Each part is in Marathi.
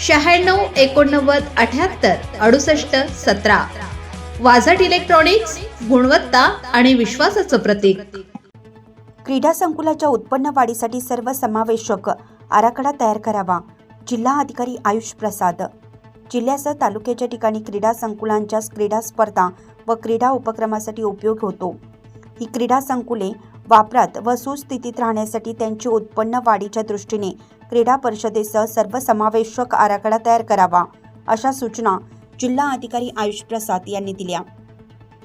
शहाण्णव एकोणनव्वद अठ्याहत्तर अडुसष्ट सतरा. वाझट इलेक्ट्रॉनिक्स गुणवत्ता आणि विश्वासाचं प्रतीक. क्रीडा संकुलाच्या उत्पन्न वाढीसाठी सर्व समावेशक आराखडा तयार करावा जिल्हा अधिकारी आयुष प्रसाद. जिल्ह्यासह तालुक्याच्या ठिकाणी क्रीडा संकुलांच्या क्रीडा स्पर्धा व क्रीडा उपक्रमासाठी उपयोग होतो. ही क्रीडा संकुले वापरात व सुस्थितीत राहण्यासाठी त्यांची उत्पन्न वाढीच्या दृष्टीने क्रीडा परिषदेसह सर्वसमावेशक आराखडा तयार करावा अशा सूचना जिल्हा अधिकारी आयुष प्रसाद यांनी दिल्या.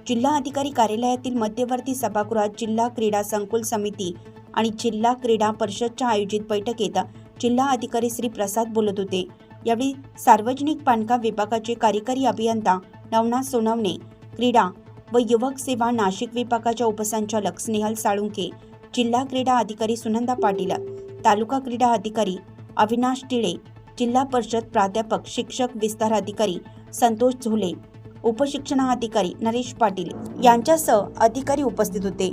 जिल्हा अधिकारी कार्यालयातील मध्यवर्ती सभागृहात जिल्हा क्रीडा संकुल समिती आणि जिल्हा क्रीडा परिषदच्या आयोजित बैठकीत जिल्हा अधिकारी श्री प्रसाद बोलत होते. यावेळी सार्वजनिक बांधकाम विभागाचे कार्यकारी अभियंता नवनाथ सोनवणे क्रीडा व युवक सेवा नाशिक विभागाच्या उपसंचालक स्नेहल साळुंके जिल्हा क्रीडा अधिकारी सुनंदा पाटील तालुका क्रीडा अधिकारी अविनाश टिळे जिल्हा परिषद प्राध्यापक शिक्षक विस्तार अधिकारी संतोष झोले उपशिक्षणाधिकारी नरेश पाटील यांच्यासह अधिकारी उपस्थित होते.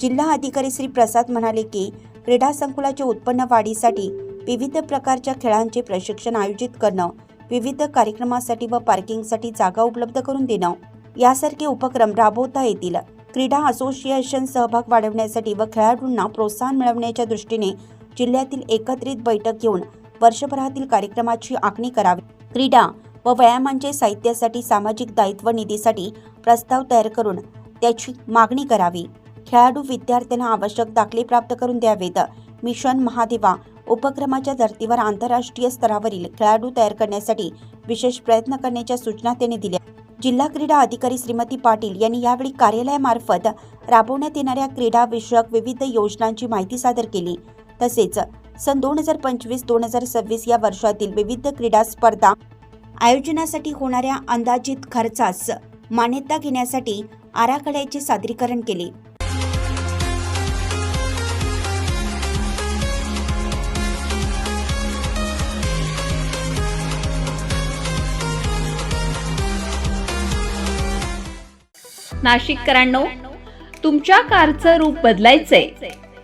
जिल्हा अधिकारी श्री प्रसाद म्हणाले की क्रीडा संकुलाच्या उत्पन्न वाढीसाठी विविध प्रकारच्या खेळांचे प्रशिक्षण आयोजित करणं विविध कार्यक्रमासाठी व पार्किंगसाठी जागा उपलब्ध करून देणं यासारखे उपक्रम राबवता येतील. क्रीडा असोसिएशन सहभाग वाढवण्यासाठी व खेळाडूंना प्रोत्साहन मिळवण्याच्या दृष्टीने जिल्ह्यातील एकत्रित बैठक घेऊन वर्षभरातील कार्यक्रमाची आखणी करावी. क्रीडा व व्यायामांचे साहित्यासाठी सामाजिक दायित्व निधीसाठी प्रस्ताव तयार करून त्याची मागणी करावी. खेळाडू विद्यार्थ्यांना आवश्यक दाखले प्राप्त करून द्यावेत. मिशन महादेवा उपक्रमाच्या धर्तीवर आंतरराष्ट्रीय स्तरावरील खेळाडू तयार करण्यासाठी विशेष प्रयत्न करण्याच्या सूचना त्यांनी दिल्या. जिल्हा क्रीडा अधिकारी श्रीमती पाटील यांनी यावेळी कार्यालयामार्फत राबवण्यात येणाऱ्या क्रीडा विषयक विविध योजनांची माहिती सादर केली. तसेच सन दोन हजार पंचवीस दोन हजार सव्वीस या वर्षातील विविध क्रीडा स्पर्धा आयोजनासाठी होणाऱ्या अंदाजित खर्चास मान्यता घेण्यासाठी आराखड्याचे सादरीकरण केले. नाशिककरांनो तुमच्या कारचं रूप बदलायचंय.